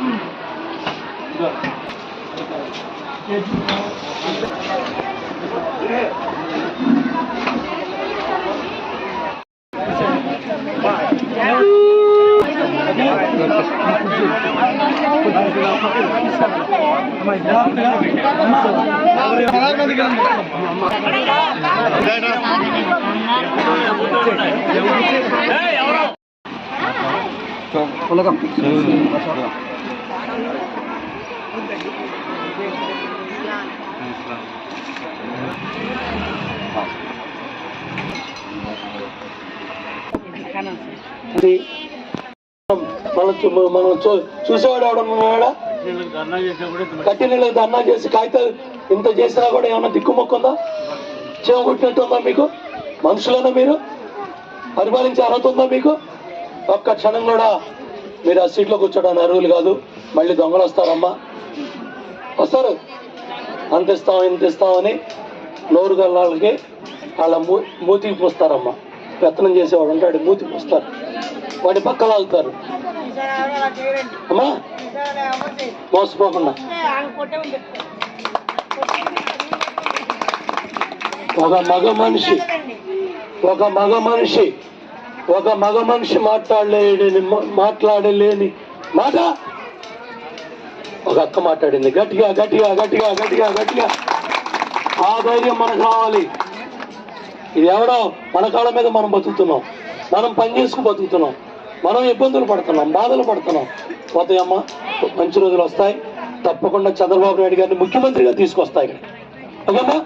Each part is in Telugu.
嗯。一个。接住。对。哎。哎。哎。哎。మనం మనం చూసేవాడు ఎవడన్నాడా కట్టి నీళ్ళకి ధర్నా చేసి కాగితాలు ఇంత చేసినా కూడా ఏమన్నా దిక్కుమొక్కుందా చెవ కొట్టినట్టు ఉందా మీకు? మనుషులన్నా మీరు? పరిపాలించే అర్హత ఉందా మీకు? ఒక్క క్షణం కూడా మీరు ఆ సీట్లో కూర్చోడానికి అర్హులు కాదు. మళ్ళీ దొంగలు వస్తారమ్మా. వస్తారు. అంత ఇస్తాం ఇంత ఇస్తామని నోరు గల్లాలకి వాళ్ళ మూ మూతికి పూస్తారమ్మా. పెత్తనం చేసేవాడు ఉంటాడు మూతికి పూస్తారు. వాడి పక్క లాగుతారు అమ్మా మోసపోకుండా. ఒక మగ మనిషి ఒక మగ మనిషి ఒక మగ మనిషి మాట్లాడలేని మాట్లాడలేని మాట? ఒక అక్క మాట్లాడింది. గట్టిగా గట్టిగా గట్టిగా గట్టిగా గట్టిగా. ఆ ధైర్యం మనకు రావాలి. ఇది ఎవడో మన కాళ్ళ మీద మనం బతుకుతున్నాం. మనం పని చేసుకుని బతుకుతున్నాం. మనం ఇబ్బందులు పడుతున్నాం బాధలు పడుతున్నాం. పోతాయమ్మా మంచి రోజులు వస్తాయి. తప్పకుండా చంద్రబాబు నాయుడు గారిని ముఖ్యమంత్రిగా తీసుకొస్తాయి ఇక్కడ. ఓకేమ్మా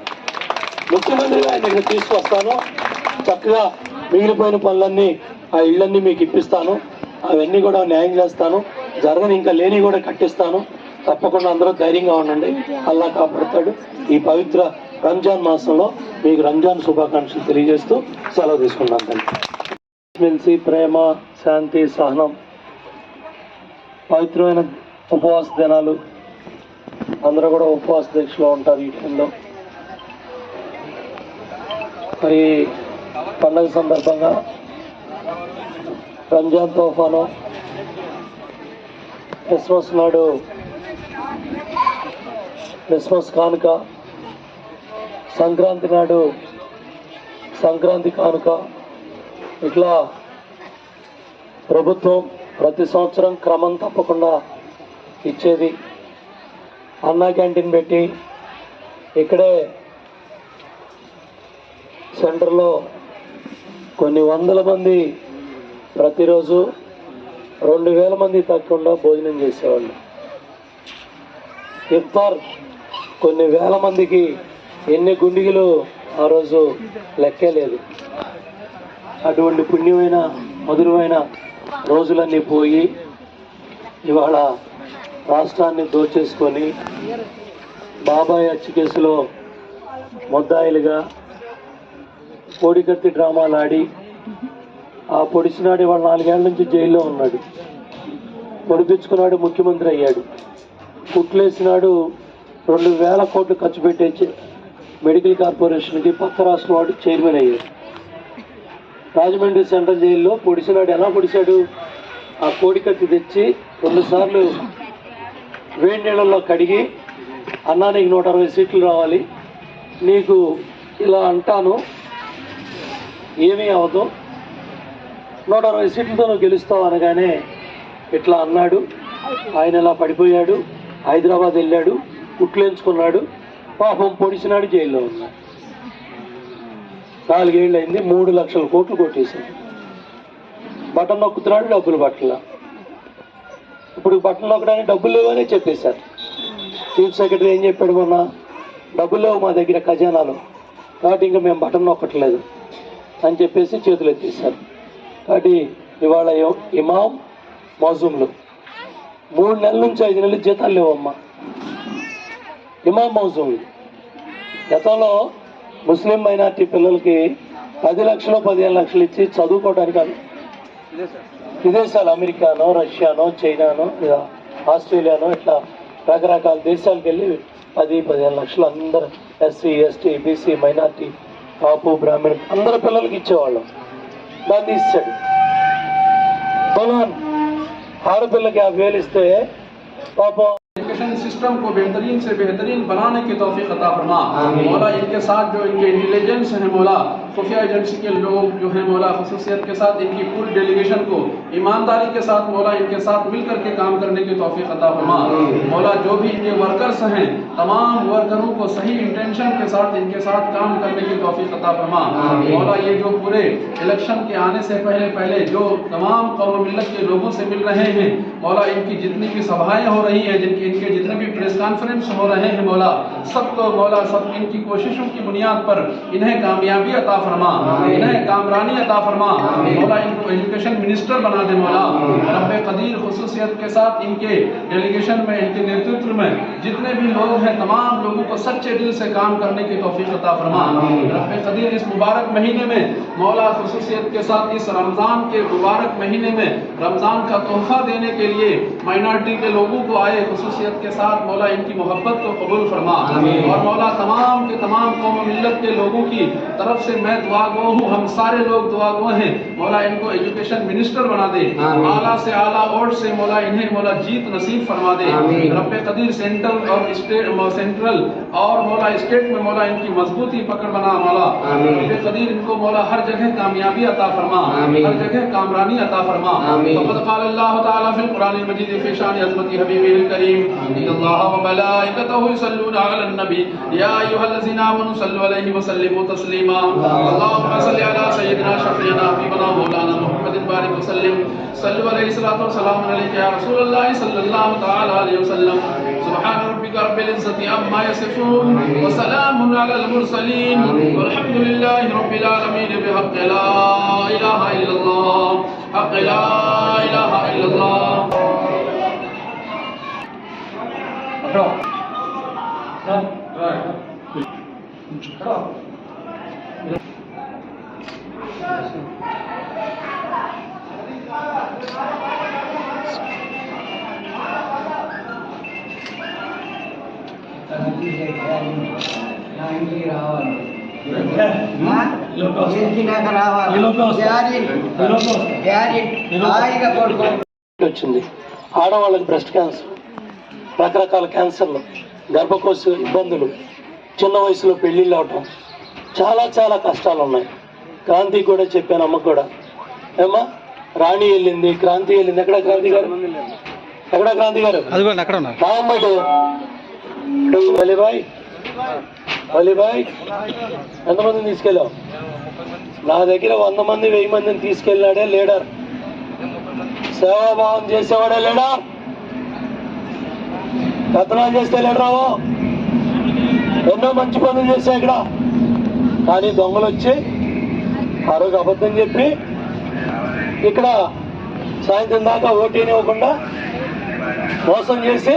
ముఖ్యమంత్రిగా ఆయన ఇక్కడ తీసుకొస్తాను. చక్కగా మిగిలిపోయిన పనులన్నీ ఆ ఇళ్ళన్నీ మీకు ఇప్పిస్తాను. అవన్నీ కూడా న్యాయం చేస్తాను. జరగని ఇంకా లేని కూడా కట్టిస్తాను. తప్పకుండా అందరూ ధైర్యంగా ఉండండి. అల్లా కాపాడుతాడు. ఈ పవిత్ర రంజాన్ మాసంలో మీకు రంజాన్ శుభాకాంక్షలు తెలియజేస్తూ సెలవు తీసుకున్నాను తండ్రి. ప్రేమ శాంతి సహనం పవిత్రమైన ఉపవాస దినాలు. అందరూ కూడా ఉపవాస దీక్షలో ఉంటారు ఈ టైంలో. మరి పండగ సందర్భంగా రంజాన్ తోఫాను క్రిస్మస్ నాడు క్రిస్మస్ కానుక సంక్రాంతి నాడు సంక్రాంతి కానుక ఇట్లా ప్రభుత్వం ప్రతి సంవత్సరం క్రమం తప్పకుండా ఇచ్చేది అన్నా క్యాంటీన్ పెట్టి ఇక్కడే సెంటర్లో కొన్ని వందల మంది ప్రతిరోజు రెండు వేల మంది తగ్గకుండా భోజనం చేసేవాళ్ళు. ఇఫ్తార్ కొన్ని వేల మందికి ఎన్ని గుండిగలు ఆ రోజు లెక్కే లేదు. అటువంటి పుణ్యమైన మధురమైన రోజులన్నీ పోయి ఇవాళ రాష్ట్రాన్ని దోచేసుకొని బాబాయ్ హత్య కేసులో ముద్దాయిలుగా కోడికత్తి డ్రామాలు ఆడి ఆ పొడిచినాడు వాడు నాలుగేళ్ళ నుంచి జైల్లో ఉన్నాడు. పొడిపించుకున్నాడు ముఖ్యమంత్రి అయ్యాడు. కుట్లేసినాడు రెండు వేల కోట్లు ఖర్చు పెట్టే మెడికల్ కార్పొరేషన్కి పక్క రాష్ట్రం వాడు చైర్మన్ అయ్యాడు. రాజమండ్రి సెంట్రల్ జైల్లో పొడిచినాడు. ఎలా పొడిచాడు? ఆ కోడికత్తి తెచ్చి రెండుసార్లు వేడి నీళ్ళల్లో కడిగి అన్నా నీకు నూట అరవై సీట్లు రావాలి. నీకు ఇలా అంటాను ఏమీ అవ్వదు. నూట అరవై సీట్లతో నువ్వు గెలుస్తావు అనగానే ఇట్లా అన్నాడు. ఆయన ఇలా పడిపోయాడు? హైదరాబాద్ వెళ్ళాడు. కుట్లేంచుకున్నాడు పాపం పొడిచినాడు జైల్లో ఉన్నాడు. నాలుగేళ్ళు అయింది మూడు లక్షల కోట్లు కొట్టేశాడు. బటన్ నొక్కుతున్నాడు డబ్బులు బట్టల ఇప్పుడు బటన్ నొక్కడానికి డబ్బులు లేవనే చెప్పేశారు. చీఫ్ సెక్రటరీ ఏం చెప్పాడు మొన్న? డబ్బులు లేవు మా దగ్గర ఖజానాలు. కాబట్టి ఇంకా మేము బటన్ నొక్కట్లేదు. అని చెప్పేసి చేతులు ఎత్తేసారు కాబట్టి ఇవాళ ఇమాం మౌజూమ్లు మూడు నెలల నుంచి ఐదు నెలలు జీతాలు లేవమ్మా. ఇమాం మౌజూమ్లు గతంలో ముస్లిం మైనార్టీ పిల్లలకి పది లక్షలు పదిహేను లక్షలు ఇచ్చి చదువుకోవడానికి అను- విదేశాలు అమెరికానో రష్యానో చైనానో లేదా ఆస్ట్రేలియానో ఇట్లా రకరకాల దేశాలకు వెళ్ళి పది పదిహేను లక్షలు అందరు ఎస్సీ ఎస్టీ బీసీ మైనార్టీ కాపు బ్రాహ్మణ అందరు పిల్లలకి ఇచ్చేవాళ్ళం దాన్ని ఇచ్చాడు పొలాన్ ఆడపిల్లకి యాభై వేలు ఇస్తే పాపం एजुकेशन सिस्टम को बेहतरीन से बेहतरीन बनाने की तौफीक अता फरमा मौला इनके साथ जो इनके इंटेलिजेंस है मौला खुफिया एजेंसी के लोग जो हैं मौला खसूसियत के साथ इनकी पूरी डेलीगेशन को ईमानदारी के साथ मौला इनके साथ मिल करके काम करने की तौफीक अता फरमा। मौला जो भी इनके वर्कर्स हैं तमाम वर्करों को सही इंटेंशन के साथ इनके साथ काम करने की तौफीक अता फरमा। मौला ये जो पूरे इलेक्शन के आने से पहले पहले जो तमाम कौम मिलत के लोगों से मिल रहे हैं मौला इनकी जितनी भी सभाएँ हो रही हैं जिनकी इनके जितने भी प्रेस कॉन्फ्रेंस हो रहे हैं मौला सबको मौला सब इनकी कोशिशों की बुनियाद पर इन्हें कामयाबी अता फरमा। इन्हें कामरानी अता फरमा। मौला इनको एजुकेशन मिनिस्टर बना दे मौला। रब कदीर खसूसियत के साथ इनके डेलीगेशन में इनके नेतृत्व में जितने भी लोग हैं तमाम लोगों को सच्चे दिल से काम करने की तौफीक अता फरमा। रब कदीर इस मुबारक महीने में मौला खसूसियत के साथ इस रमज़ान के मुबारक महीने में रमज़ान का तोहफा देने के लिए माइनॉरिटी के लोगों को आए खसूसियत के साथ मौला इनकी मोहब्बत को कबूल फरमा। और मौला तमाम के तमाम कौम मिलत के लोगों की तरफ़ से मैं दुआ गो हूँ हम सारे लोग दुआ गो हैं। मौला इनको एजुकेशन मिनिस्टर बना दे। आला से आला वोट से मौला इन्हें मौला जीत नसीब फरमा दे। रब कदीर सेंट्रल और स्टेट सेंट्रल और मौला स्टेट में मौला इनकी मजबूती पकड़ बना मौला। रब कदीर इनको मौला हर जगह कामयाबी अता फरमा। हर जगह कामरानी अता फरमा। फक़द क़ाल अल्लाह तआला फिल कुरानिल मजीद फ़ी शान अज़मती हबीबिल करीम। इन्नल्लाह व मलाइकतहु युसल्लूना अलन नबी। या अय्युहल्लज़ीना आमनू सल्लु अलैहि व सल्लिमू तस्लीमा اللهم صل على سيدنا شفيعنا حبيبنا مولانا محمد بارك وسلم. صلوا عليه الصلاة والسلام عليك يا رسول الله صلى الله تعالى عليه وسلم. سبحان ربك رب العزة عما يصفون وسلام على المرسلين. والحمد لله رب العالمين. بحق لا إله إلا الله. حق لا إله إلا الله. Right. గెలిచినాక రావాలి. హాయిగా వచ్చింది. ఆడవాళ్ళకి బ్రెస్ట్ క్యాన్సర్ రకరకాల క్యాన్సర్లు గర్భకోశ ఇబ్బందులు చిన్న వయసులో పెళ్ళిళ్ళు అవటం చాలా చాలా కష్టాలు ఉన్నాయి. క్రాంతి కూడా చెప్పాను అమ్మ కూడా. ఏమ్మా రాణి వెళ్ళింది క్రాంతి వెళ్ళింది. ఎక్కడ క్రాంతి గారు? ఎక్కడ క్రాంతి గారు? వలిబాయ్ వలిబాయ్ ఎంతమందిని తీసుకెళ్ళావు? నా దగ్గర వంద మంది వెయ్యి మందిని తీసుకెళ్ళాడే లీడర్ సేవాభావం చేసేవాడే లేడా? కథనాలు చేస్తే లేడరావు ఎన్నో మంచి పనులు చేశా ఇక్కడ. కానీ దొంగలు వచ్చి ఆ రోజు అబద్ధం చెప్పి ఇక్కడ సాయంత్రం దాకా ఓటీని ఇవ్వకుండా మోసం చేసి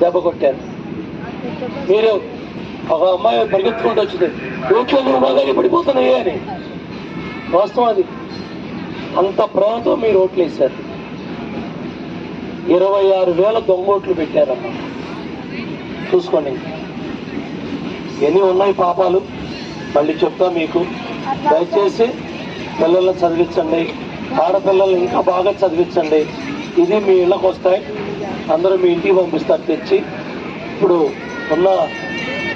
దెబ్బ కొట్టారు. మీరు ఒక అమ్మాయి పరిగెత్తుకుంటూ వచ్చింది. లోకేంద్ర బాగానే పడిపోతున్నాయే పడిపోతున్నాయి అని. వాస్తవం అది అంత ప్రేమతో మీరు ఓట్లు వేశారు. ఇరవై ఆరు వేల దొంగ ఓట్లు పెట్టారమ్మా. చూసుకోండి. ఎన్ని ఉన్నాయి పాపాలు? మళ్ళీ చెప్తా మీకు. దయచేసి పిల్లల్ని చదివించండి. ఆడపిల్లల్ని ఇంకా బాగా చదివించండి. ఇది మీ ఇళ్ళకి వస్తాయి అందరూ మీ ఇంటికి పంపిస్తారు తెచ్చి. ఇప్పుడు ఉన్న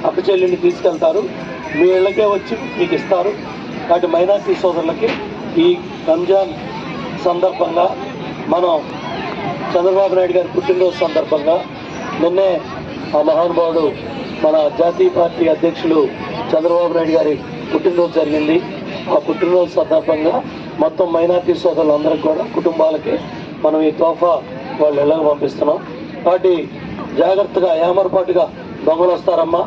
అప్పచెల్లిని తీసుకెళ్తారు. మీ ఇళ్ళకే వచ్చి మీకు ఇస్తారు. కాబట్టి మైనార్టీ సోదరులకి ఈ రంజాన్ సందర్భంగా మనం చంద్రబాబు నాయుడు గారి పుట్టినరోజు సందర్భంగా నిన్నే ఆ మహానుభావుడు మన జాతీయ పార్టీ అధ్యక్షులు చంద్రబాబు నాయుడు గారి పుట్టినరోజు జరిగింది. ఆ పుట్టినరోజు సందర్భంగా మొత్తం మైనార్టీ సోదరులందరికీ కూడా కుటుంబాలకి మనం ఈ తోఫా వాళ్ళు ఇళ్ళకి పంపిస్తున్నాం. కాబట్టి జాగ్రత్తగా ఏమరపాటుగా దొంగలు వస్తారమ్మా.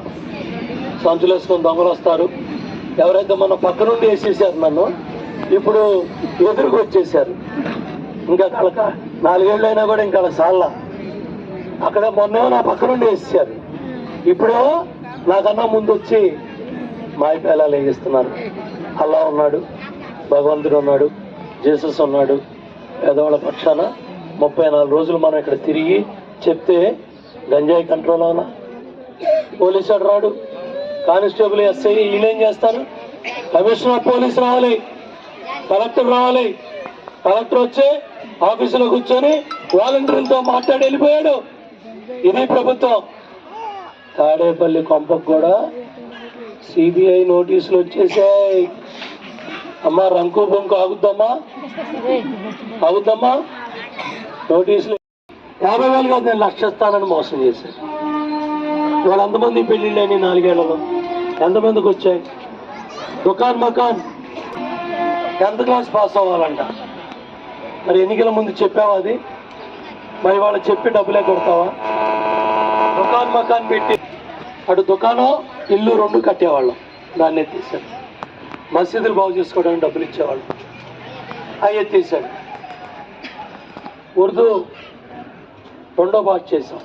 సంచులు వేసుకొని దొంగలు వస్తారు. ఎవరైతే మన పక్క నుండి వేసేసారు నన్ను ఇప్పుడు ఎదురుకు వచ్చేసారు. ఇంకా కలక నాలుగేళ్ళు అయినా కూడా ఇంకా సాల్లా. అక్కడ మొన్నేమో నా పక్క నుండి వేసేసారు. ఇప్పుడు నాకన్నా ముందు వచ్చి మాయపేలాలు వేయిస్తున్నారు. అల్లా ఉన్నాడు భగవంతుడు ఉన్నాడు జీసస్ ఉన్నాడు. పేదవాళ్ళ పక్షాన ముప్పై నాలుగు రోజులు మనం ఇక్కడ తిరిగి చెప్తే గంజాయి కంట్రోల్ అవునా? పోలీసు వాడు రాడు. కానిస్టేబుల్ ఎస్ఐ వీళ్ళేం చేస్తారు? కమిషనర్ పోలీసు రావాలి. కలెక్టర్ రావాలి. కలెక్టర్ వచ్చి ఆఫీసులో కూర్చొని వాలంటీర్లతో మాట్లాడి వెళ్ళిపోయాడు. ఇది ప్రభుత్వం. తాడేపల్లి కొంపకు కూడా సిబిఐ నోటీసులు వచ్చేసాయి. అమ్మా రంకు బొంకు ఆగుద్దమ్మా? ఆగుద్దమ్మా? నోటీసులు యాభై వేలు కాదు నేను లక్ష స్థానాన్ని మోసం చేశాను. ఇవాళ ఎంతమంది పెళ్ళిళ్ళని నాలుగేళ్ళలో. ఎంతమందికి వచ్చాయి? దుకాన్ మకాన్. టెన్త్ క్లాస్ పాస్ అవ్వాలంట. మరి ఎన్నికల ముందు చెప్పావా అది? మరి వాళ్ళు చెప్పి డబ్బులే కొడతావా? దుకాన్ మకాన్ పెట్టి అటు దుకాణం ఇల్లు రెండు కట్టేవాళ్ళం. దాన్ని ఎత్తేసాడు. మసీదులు బాగు చేసుకోవడానికి డబ్బులు ఇచ్చేవాళ్ళు. అవి ఎత్తేసాడు. ఉర్దూ రెండో బాగా చేసాం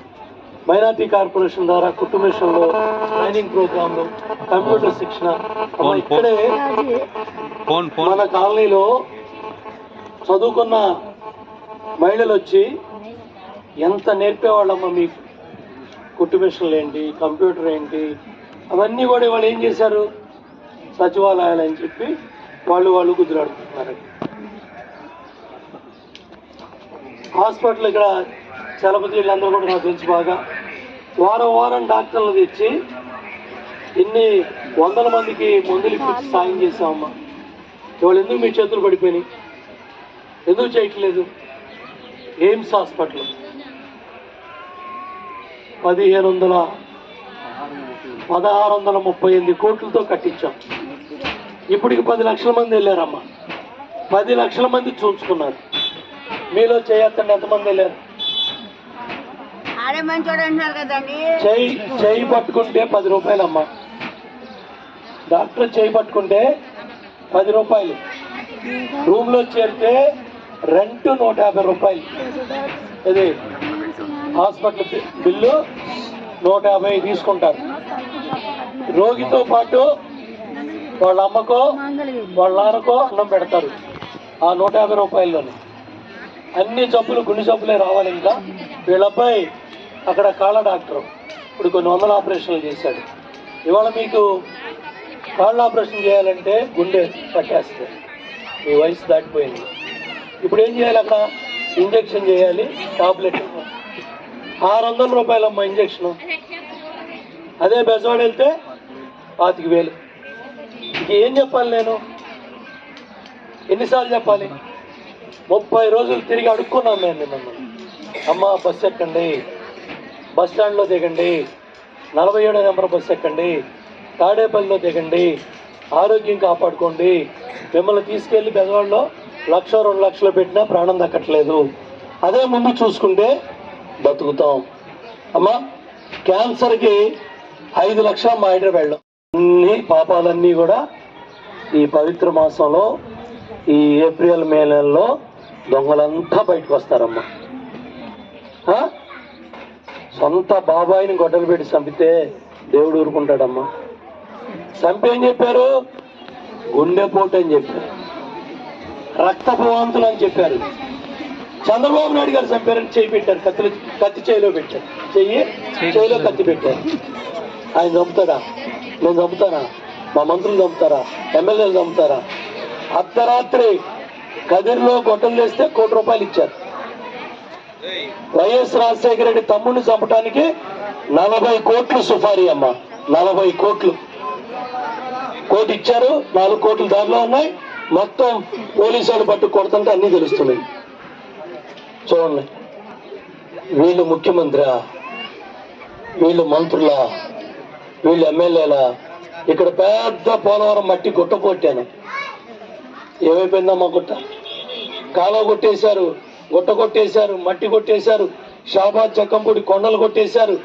మైనార్టీ కార్పొరేషన్ ద్వారా కుటుంబేషన్లో ట్రైనింగ్ ప్రోగ్రాంలు కంప్యూటర్ శిక్షణ. ఇక్కడే మన కాలనీలో చదువుకున్న మహిళలు వచ్చి ఎంత నేర్పేవాళ్ళమ్మా మీకు? కుట్టు మిషన్లు ఏంటి కంప్యూటర్ ఏంటి? అవన్నీ కూడా వాళ్ళు ఏం చేశారు? సచివాలయాలు అని చెప్పి వాళ్ళు వాళ్ళు కుదిరాడుతున్నారు హాస్పిటల్ ఇక్కడ చలపతి అందరూ కూడా నాకు తెలుసు బాగా. వారం వారం డాక్టర్లు తెచ్చి ఇన్ని వందల మందికి మందులు ఇప్పించి సాయం చేసామమ్మా ఇవాళ ఎందుకు మీ చేతులు పడిపోయినాయి? ఎందుకు చేయట్లేదు? AIIMS hospital. పదిహేను వందల పదహారు వందల ముప్పై ఎనిమిది కోట్లతో కట్టించాం. ఇప్పటికి పది లక్షల మంది వెళ్ళారమ్మా. పది లక్షల మంది చూసుకున్నారు మీలో చేయొద్దండి ఎంతమంది వెళ్ళారు? ఆడే మంచోడు అంటున్నారు కదండి చేయి చేయి పట్టుకుంటే పది రూపాయలమ్మా. డాక్టర్ చేయి పట్టుకుంటే పది రూపాయలు. రూమ్లో చేరితే రెంట్ నూట యాభై రూపాయలు. ఇది హాస్పిటల్ బిల్లు నూట యాభై తీసుకుంటారు. రోగితో పాటు వాళ్ళ అమ్మకో వాళ్ళ నాన్నకో అన్నం పెడతారు ఆ నూట యాభై రూపాయల్లోనే. అన్ని జబ్బులు గుండె జబ్బులే రావాలి ఇంకా. వీళ్ళ అబ్బాయి అక్కడ కాళ్ళ డాక్టర్ ఇప్పుడు కొన్ని వందల ఆపరేషన్లు చేశాడు. ఇవాళ మీకు కాళ్ళ ఆపరేషన్ చేయాలంటే గుండె పట్టేస్తుంది. మీ వయసు దాటిపోయింది. ఇప్పుడు ఏం చేయాలి అక్కడ? ఇంజెక్షన్ చేయాలి టాబ్లెట్ ఆరు వందల రూపాయలమ్మా ఇంజెక్షన్. అదే బెజవాడ వెళ్తే పాతిక వేలు. ఇంక ఏం చెప్పాలి నేను? ఎన్నిసార్లు చెప్పాలి? ముప్పై రోజులు తిరిగి అడుక్కున్నాం మేము మిమ్మల్ని. అమ్మ బస్సు ఎక్కండి. బస్ స్టాండ్లో దిగండి. నలభై ఏడో నెంబర్ బస్సు ఎక్కండి. తాడేపల్లిలో దిగండి. ఆరోగ్యం కాపాడుకోండి. మిమ్మల్ని తీసుకెళ్ళి బెజవాడలో లక్ష రెండు లక్షలు పెట్టినా ప్రాణం దక్కట్లేదు. అదే ముందు చూసుకుంటే బతుకుతాం. అమ్మా క్యాన్సర్కి ఐదు లక్షల మా హైదరాబాద్లో అన్ని పాపాలన్నీ కూడా ఈ పవిత్ర మాసంలో ఈ ఏప్రిల్ మే నెలలో దొంగలంతా బయటకు వస్తారమ్మా. సొంత బాబాయిని గొడ్డలు పెట్టి చంపితే దేవుడు ఊరుకుంటాడమ్మా. చంపి అని చెప్పారు గుండెపోటు అని చెప్పారు. రక్తపవాంతులు అని చెప్పారు. చంద్రబాబు నాయుడు గారు చంపారని చేయి పెట్టారు. కత్తిలో కత్తి చేయిలో పెట్టారు. చెయ్యి చేయిలో కత్తి పెట్టారు. ఆయన చంపుతాడా? నేను చంపుతానా? మా మంత్రులు చంపుతారా? ఎమ్మెల్యేలు చంపుతారా? అర్ధరాత్రి కదిరిలో గొట్టలు చేస్తే కోటి రూపాయలు ఇచ్చారు. వైఎస్ రాజశేఖర రెడ్డి తమ్ముడిని చంపడానికి నలభై కోట్లు సుఫారీ అమ్మ. నలభై కోట్లు. కోటి ఇచ్చారు నాలుగు కోట్లు దారిలో ఉన్నాయి. మొత్తం పోలీసు వాళ్ళు పట్టు కొడుతుంటే అన్ని తెలుస్తున్నాయి. చూడండి. వీళ్ళు ముఖ్యమంత్రి వీళ్ళు మంత్రుల? వీళ్ళు ఎమ్మెల్యేల? ఇక్కడ పెద్ద పోలవరం మట్టి గుట్ట కొట్టాను. ఏమైపోయిందమ్మా గుట్ట? కాలువ కొట్టేశారు. గుట్ట కొట్టేశారు మట్టి కొట్టేశారు షాబాద్ జక్కంపూడి కొండలు కొట్టేశారు.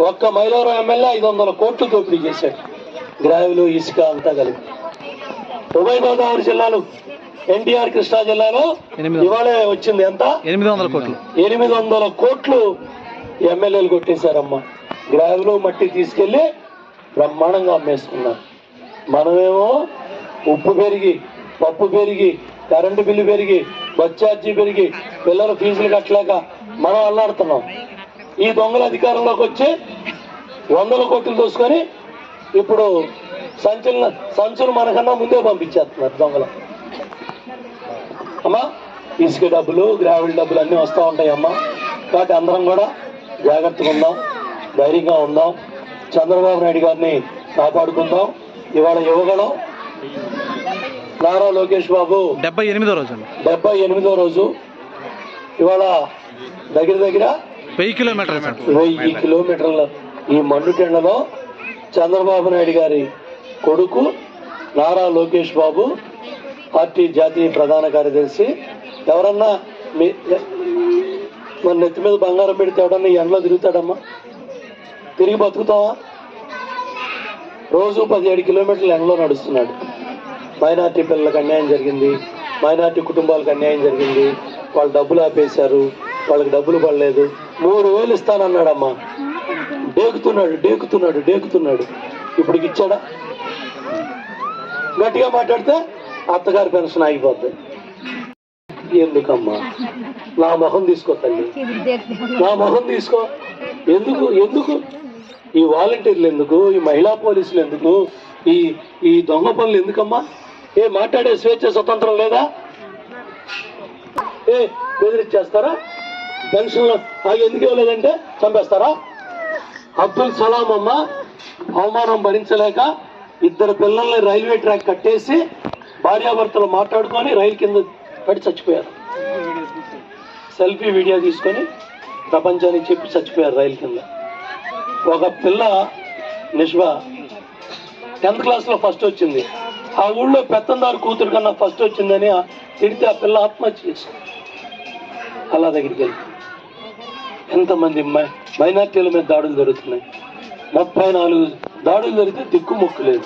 ఒక్క మైలవరం ఎమ్మెల్యే ఐదు వందల కోట్లు దోపిడీ చేశాడు. గ్రావిలు ఇసుక అంతా కలిపి. ఉభయ గోదావరి జిల్లాలు ఎన్టీఆర్ కృష్ణా జిల్లాలో ఇవాళే వచ్చింది ఎంత? ఎనిమిది వందల కోట్లు. ఎనిమిది వందల కోట్లు ఎమ్మెల్యేలు కొట్టేశారమ్మా. గ్రావిలో మట్టి తీసుకెళ్ళి బ్రహ్మాండంగా అమ్మేసుకున్నారు. మనమేమో ఉప్పు పెరిగి పప్పు పెరిగి కరెంటు బిల్లు పెరిగి బస్ ఛార్జీ పెరిగి పిల్లల ఫీజులు కట్టలేక మనం అల్లాడుతున్నాం. ఈ దొంగల అధికారంలోకి వచ్చి వందల కోట్లు దోసుకొని ఇప్పుడు సంచుల సంచులు మనకన్నా ముందే పంపించేస్తున్నారు దొంగలు. అమ్మా ఇసుక డబ్బులు గ్రావెల్ డబ్బులు అన్నీ వస్తూ ఉంటాయమ్మా. కాబట్టి అందరం కూడా జాగ్రత్తగా ఉందాం ధైర్యంగా ఉందాం. చంద్రబాబు నాయుడు గారిని కాపాడుకుందాం. ఇవాళ యువగలం నారా లోకేష్ బాబు డెబ్బై ఎనిమిదో రోజు డెబ్బై ఎనిమిదో రోజు ఇవాళ దగ్గర దగ్గర వెయ్యి కిలోమీటర్లు వెయ్యి కిలోమీటర్ల ఈ మండుటెండలో చంద్రబాబు నాయుడు గారి కొడుకు నారా లోకేష్ బాబు పార్టీ జాతీయ ప్రధాన కార్యదర్శి. ఎవరన్నా మీ మన నెత్తి మీద బంగారం పెడితే ఎవడన్నా ఎండలో తిరుగుతాడమ్మా? తిరిగి బతుకుతావా? రోజు పదిహేడు కిలోమీటర్ల ఎండలో నడుస్తున్నాడు. మైనార్టీ పిల్లలకు అన్యాయం జరిగింది. మైనార్టీ కుటుంబాలకు అన్యాయం జరిగింది. వాళ్ళు డబ్బులు ఆపేశారు వాళ్ళకి డబ్బులు పడలేదు. మూడు వేలు ఇస్తానన్నాడమ్మా. డేకుతున్నాడు డేకుతున్నాడు డేకుతున్నాడు. ఇప్పుడు ఇచ్చాడా? గట్టిగా మాట్లాడితే అత్తగారి పెన్షన్ ఆగిపోద్ది. ఎందుకమ్మా? నా మొహం తీసుకో తల్లి. నా మొహం తీసుకో. ఎందుకు ఎందుకు? ఈ వాలంటీర్లు ఎందుకు? ఈ మహిళా పోలీసులు ఎందుకు? ఈ ఈ దొంగ పనులు ఎందుకమ్మా? ఏ మాట్లాడే స్వేచ్ఛ స్వతంత్రం లేదా? ఏ బెదిరిచ్చేస్తారా పెన్షన్ నాకు ఎందుకు ఇవ్వలేదంటే చంపేస్తారా? అబ్దుల్ సలాం అమ్మ అవమానం భరించలేక ఇద్దరు పిల్లల్ని రైల్వే ట్రాక్ కట్టేసి భార్యాభర్తలు మాట్లాడుకొని రైలు కింద పడి చచ్చిపోయారు. సెల్ఫీ వీడియో తీసుకొని ప్రపంచానికి చెప్పి చచ్చిపోయారు రైలు కింద. ఒక పిల్ల నిష్వా టెన్త్ క్లాస్లో ఫస్ట్ వచ్చింది. ఆ ఊళ్ళో పెత్తందారు కూతురు కన్నా ఫస్ట్ వచ్చిందని ఆ- తిడితే ఆ పిల్ల ఆత్మహత్య చేసి అలా దగ్గరికి వెళ్ళి. ఎంతమంది మై- మైనార్టీల మీద దాడులు జరుగుతున్నాయి. ముప్పై నాలుగు దాడులు జరిగితే దిక్కు మొక్కు లేదు.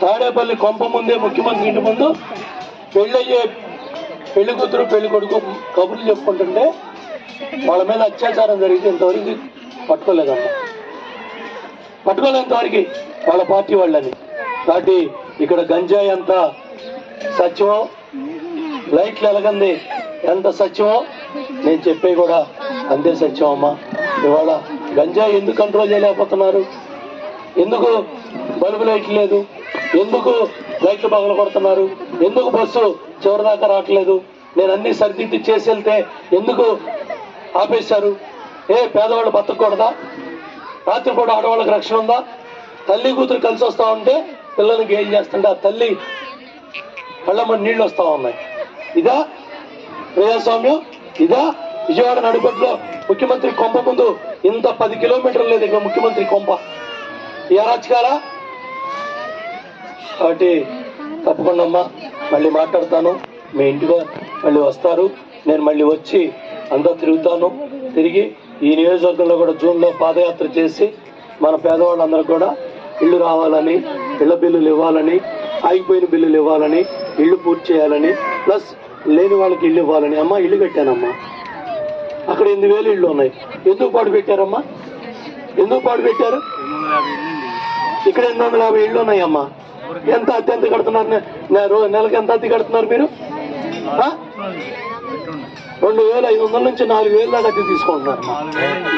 తాడేపల్లి కొంప ముందే ముఖ్యమంత్రి ఇంటి ముందు పెళ్ళయ్యే పెళ్ళి కూతురు పెళ్ళి కొడుకు కబుర్లు చెప్పుకుంటుంటే వాళ్ళ మీద అత్యాచారం జరిగితే ఇంతవరకు పట్టుకోలేదమ్మా. పట్టుకోలేంతవరకు వాళ్ళ పార్టీ వాళ్ళని. కాబట్టి ఇక్కడ గంజాయి ఎంత సత్యమో? లైట్లు ఎలగంది ఎంత సత్యమో? నేను చెప్పే కూడా అంతే సత్యం అమ్మా ఇవాళ గంజాయి ఎందుకు కంట్రోల్ చేయలేకపోతున్నారు? ఎందుకు బల్బు లైట్ లేదు? ఎందుకు లైట్లు పగల కొడుతున్నారు? ఎందుకు బస్సు చివరిదాకా రావట్లేదు? నేను అన్ని సరిదిద్ది చేసి వెళ్తే ఎందుకు ఆపేశారు? ఏ పేదవాళ్ళు బతకూడదా రాత్రిపూట ఆడవాళ్ళకి రక్షణ ఉందా? తల్లి కూతురు కలిసి వస్తా ఉంటే పిల్లలకి ఏం చేస్తుంటే ఆ తల్లి కళ్ళమ్మ నీళ్ళు వస్తా ఉన్నాయి. ఇదా ప్రజాస్వామ్యం? ఇదా విజయవాడ నడిపట్లో ముఖ్యమంత్రి కొంప ముందు ఇంత పది కిలోమీటర్లు లేదు ఇక్కడ ముఖ్యమంత్రి కొంప. ఈ అరాచకాలా కాబట్టి తప్పకుండా అమ్మా మళ్ళీ మాట్లాడతాను. మీ ఇంటిగా మళ్ళీ వస్తారు. నేను మళ్ళీ వచ్చి అంతా తిరుగుతాను. తిరిగి ఈ నియోజకవర్గంలో కూడా జూన్లో పాదయాత్ర చేసి మన పేదవాళ్ళందరూ కూడా ఇల్లు రావాలని ఇళ్ళ బిల్లులు ఇవ్వాలని ఆగిపోయిన బిల్లులు ఇవ్వాలని ఇల్లు పూర్తి చేయాలని ప్లస్ లేని వాళ్ళకి ఇల్లు ఇవ్వాలని. అమ్మా ఇల్లు కట్టానమ్మా. అక్కడ ఎనిమిది వేలు ఇళ్ళు ఉన్నాయి. ఎందుకు పాటు పెట్టారమ్మా? ఎందుకు పాడు పెట్టారు? ఇక్కడ ఎనిమిది వందల యాభై ఇళ్ళు ఉన్నాయమ్మా. ఎంత అత్యంత కడుతున్నారు? నెలకు నెలకి ఎంత అద్దె కడుతున్నారు మీరు? రెండు వేల ఐదు వందల నుంచి నాలుగు వేల దాకా అద్దె తీసుకుంటున్నారు.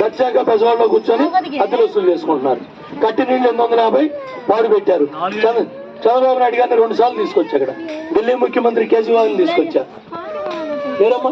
దచ్చాక పెసవాడలో కూర్చొని అద్దెలు వసూలు చేసుకుంటున్నారు. కట్టి నీళ్ళు ఎనిమిది వందల యాభై పాడు పెట్టారు. చంద్ర- చంద్రబాబు నాయుడు గారిని రెండు సార్లు తీసుకొచ్చా అక్కడ. ఢిల్లీ ముఖ్యమంత్రి కేజ్రీవాల్ని తీసుకొచ్చా ఏరమ్మా